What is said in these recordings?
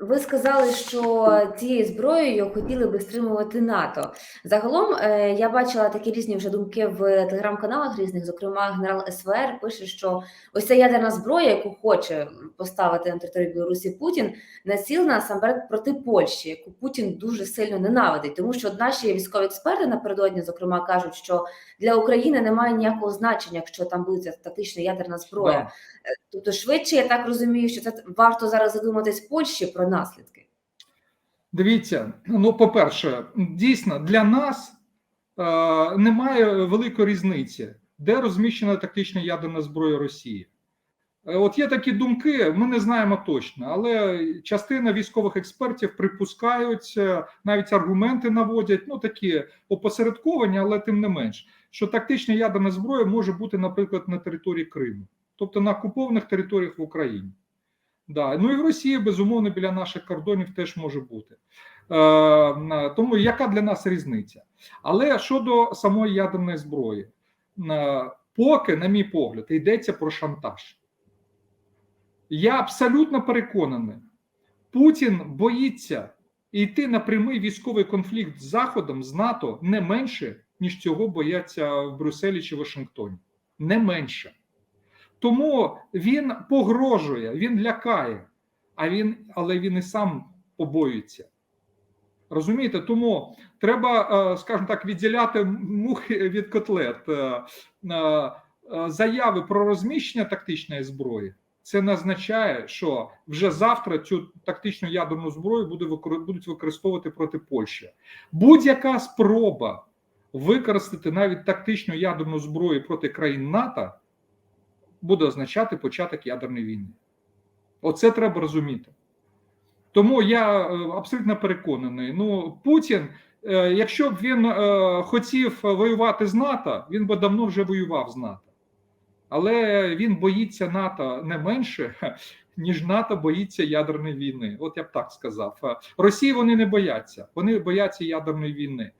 ви сказали, що цією зброєю хотіли би стримувати НАТО. Загалом е, я бачила такі різні вже думки в телеграм-каналах різних. Зокрема, генерал СВР пише, що ось ця ядерна зброя, яку хоче поставити на території Білорусі Путін, націлена насамперед проти Польщі, яку Путін дуже сильно ненавидить. Тому що наші військові експерти напередодні, зокрема, кажуть, що для України немає ніякого значення, якщо там буде ця тактична ядерна зброя. Тобто, швидше я так розумію, що це варто зараз задуматись Польщі про наслідки. Дивіться, ну по-перше, дійсно для нас е, немає великої різниці, де розміщена тактична ядерна зброя Росії. Е, От є такі думки, ми не знаємо точно, але частина військових експертів припускають, е, навіть аргументи наводять, ну такі опосередковані, але тим не менш, що тактична ядерна зброя може бути, наприклад, на території Криму, тобто на окупованих територіях в Україні. Да. Ну і в Росії, безумовно, біля наших кордонів теж може бути. Е, тому яка для нас різниця? Але щодо самої ядерної зброї, е, поки, на мій погляд, йдеться про шантаж. Я абсолютно переконаний, Путін боїться йти на прямий військовий конфлікт з Заходом, з НАТО не менше, ніж цього бояться в Брюсселі чи Вашингтоні. Не менше. Тому він погрожує, він лякає, а він, але він і сам побоюється. Розумієте, тому треба, е, скажімо так, відділяти мухи від котлет. Е, е, Заяви про розміщення тактичної зброї. Це не означає, що вже завтра цю тактичну ядерну зброю будуть використовувати проти Польщі. Будь-яка спроба використати навіть тактичну ядерну зброю проти країн НАТО буде означати початок ядерної війни. Оце треба розуміти. Тому я е, абсолютно переконаний. Ну, Путін, е, якщо б він е, хотів воювати з НАТО, він би давно вже воював з НАТО. Але він боїться НАТО не менше, ніж НАТО боїться ядерної війни. От я б так сказав. Росії вони не бояться, вони бояться ядерної війни.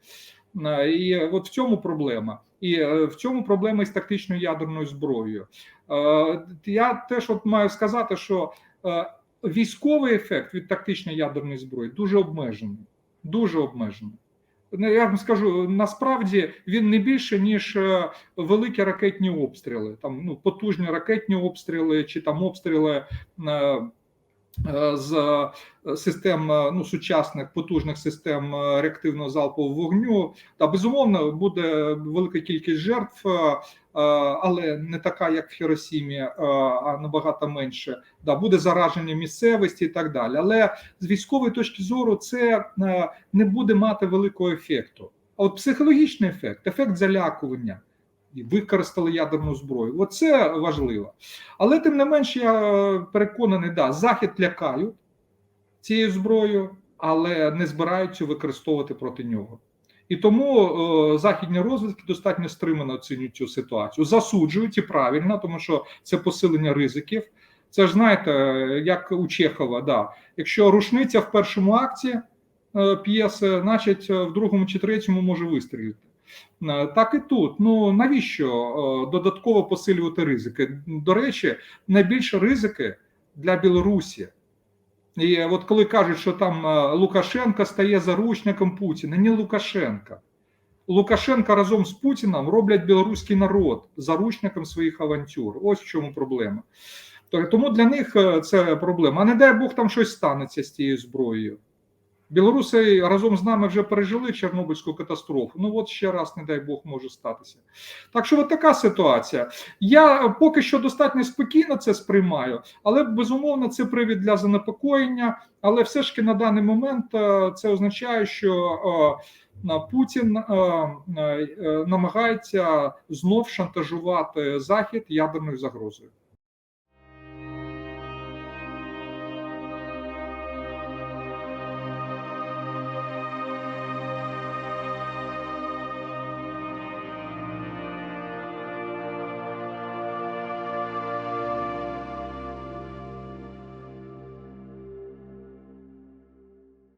Е, І от в цьому проблема. І е, в цьому проблема із тактичною ядерною зброєю. Е, Я теж от маю сказати, що військовий ефект від тактичної ядерної зброї дуже обмежений. Дуже обмежений. Ну, Я вам скажу, насправді він не більше, ніж великі ракетні обстріли, там ну, потужні ракетні обстріли чи там обстріли. Е, З е, систем е, ну, сучасних потужних систем реактивного залпового вогню, та безумовно буде велика кількість жертв, але не така, як в Хіросімі, а набагато менше. Да, буде зараження місцевості і так далі. Але з військової точки зору це не буде мати великого ефекту. А от психологічний ефект, ефект залякування. Використали ядерну зброю. Оце важливо. Але тим не менш, я е, переконаний, да, Захід лякають цією зброєю, але не збираються використовувати проти нього. І тому е, західні розвідки достатньо стримано оцінюють цю ситуацію. Засуджують і правильно, тому що це посилення ризиків. Це ж знаєте, як у Чехова, да. якщо рушниця в першому акті е, п'єси, значить в другому чи третьому може вистрілити. Е, Так і тут. Ну навіщо е, додатково посилювати ризики? До речі, найбільше ризики для Білорусі. І от коли кажуть, що там е, Лукашенко стає заручником Путіна, не Лукашенка. Лукашенка разом з Путіном роблять білоруський народ заручником своїх авантюр. Ось в чому проблема. Тому для них е, це проблема. А не дай Бог там щось станеться з тією зброєю. Білоруси разом з нами вже пережили Чорнобильську катастрофу. Ну от ще раз, не дай Бог, може статися. Так що от така ситуація. Я поки що достатньо спокійно це сприймаю, але безумовно це привід для занепокоєння. Але все ж таки на даний момент е, це означає, що е, Путін е, намагається знов шантажувати Захід ядерною загрозою.